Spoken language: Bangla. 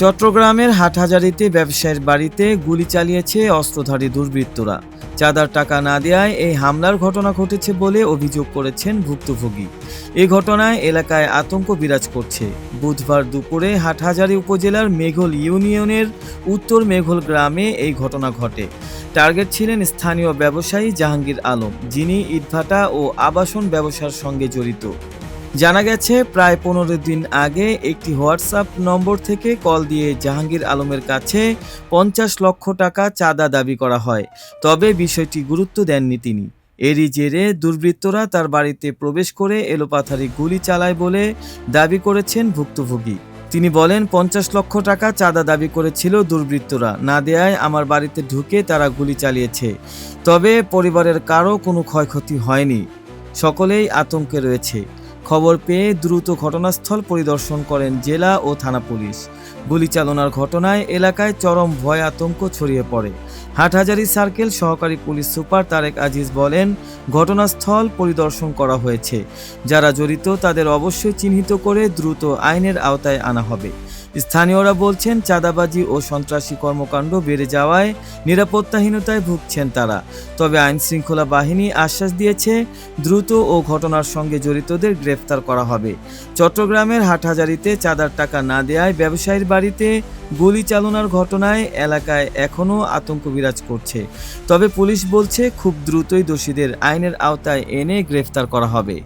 চট্টগ্রামের হাটহাজারিতে ব্যবসায়ীর বাড়িতে গুলি চালিয়েছে অস্ত্রধারী দুর্বৃত্তরা। চাঁদার টাকা না দেওয়ায় এই হামলার ঘটনা ঘটেছে বলে অভিযোগ করেছেন ভুক্তভোগী। এ ঘটনায় এলাকায় আতঙ্ক বিরাজ করছে। বুধবার দুপুরে হাটহাজারী উপজেলার মেঘল ইউনিয়নের উত্তর মেঘল গ্রামে এই ঘটনা ঘটে। টার্গেট ছিলেন স্থানীয় ব্যবসায়ী জাহাঙ্গীর আলম, যিনি ইটভাটা ও আবাসন ব্যবসার সঙ্গে জড়িত। জানা গেছে, প্রায় পনেরো দিন আগে একটি হোয়াটসঅ্যাপ নম্বর থেকে কল দিয়ে জাহাঙ্গীর আলমের কাছে পঞ্চাশ লক্ষ টাকা চাঁদা দাবি করা হয়। তবে বিষয়টি গুরুত্ব দেননি তিনি। এরই জেরে দুর্বৃত্তরা তার বাড়িতে প্রবেশ করে এলোপাথারি গুলি চালায় বলে দাবি করেছেন ভুক্তভোগী। তিনি বলেন, পঞ্চাশ লক্ষ টাকা চাঁদা দাবি করেছিল দুর্বৃত্তরা। না দেয়ায় আমার বাড়িতে ঢুকে তারা গুলি চালিয়েছে। তবে পরিবারের কারও কোনো ক্ষয়ক্ষতি হয়নি। সকলেই আতঙ্কে রয়েছে। খবর পেয়ে দ্রুত ঘটনাস্থল পরিদর্শন করেন জেলা ও থানা পুলিশ। গুলি চালনার ঘটনায় এলাকায় চরম ভয় আতঙ্ক ছড়িয়ে পড়ে। হাটহাজারি সার্কেল সহকারী পুলিশ সুপার তারেক আজিজ বলেন, ঘটনাস্থল পরিদর্শন করা হয়েছে। যারা জড়িত তাদের অবশ্যই চিহ্নিত করে দ্রুত আইনের আওতায় আনা হবে। স্থানীয়রা বলছেন, চাঁদাবাজি ও সন্ত্রাসী কর্মকাণ্ড বেড়ে যাওয়ায় নিরাপত্তাহীনতায় ভুগছেন তারা। তবে আইন শৃঙ্খলা বাহিনী আশ্বাস দিয়েছে, দ্রুত ও ঘটনার সঙ্গে জড়িতদের গ্রেফতার করা হবে। চট্টগ্রামের হাটহাজারিতে চাঁদার টাকা না দেয়ায় ব্যবসায়ীর বাড়িতে গুলি চালনার ঘটনায় এলাকায় এখনও আতঙ্ক বিরাজ করছে। তবে পুলিশ বলছে, খুব দ্রুতই দোষীদের আইনের আওতায় এনে গ্রেফতার করা হবে।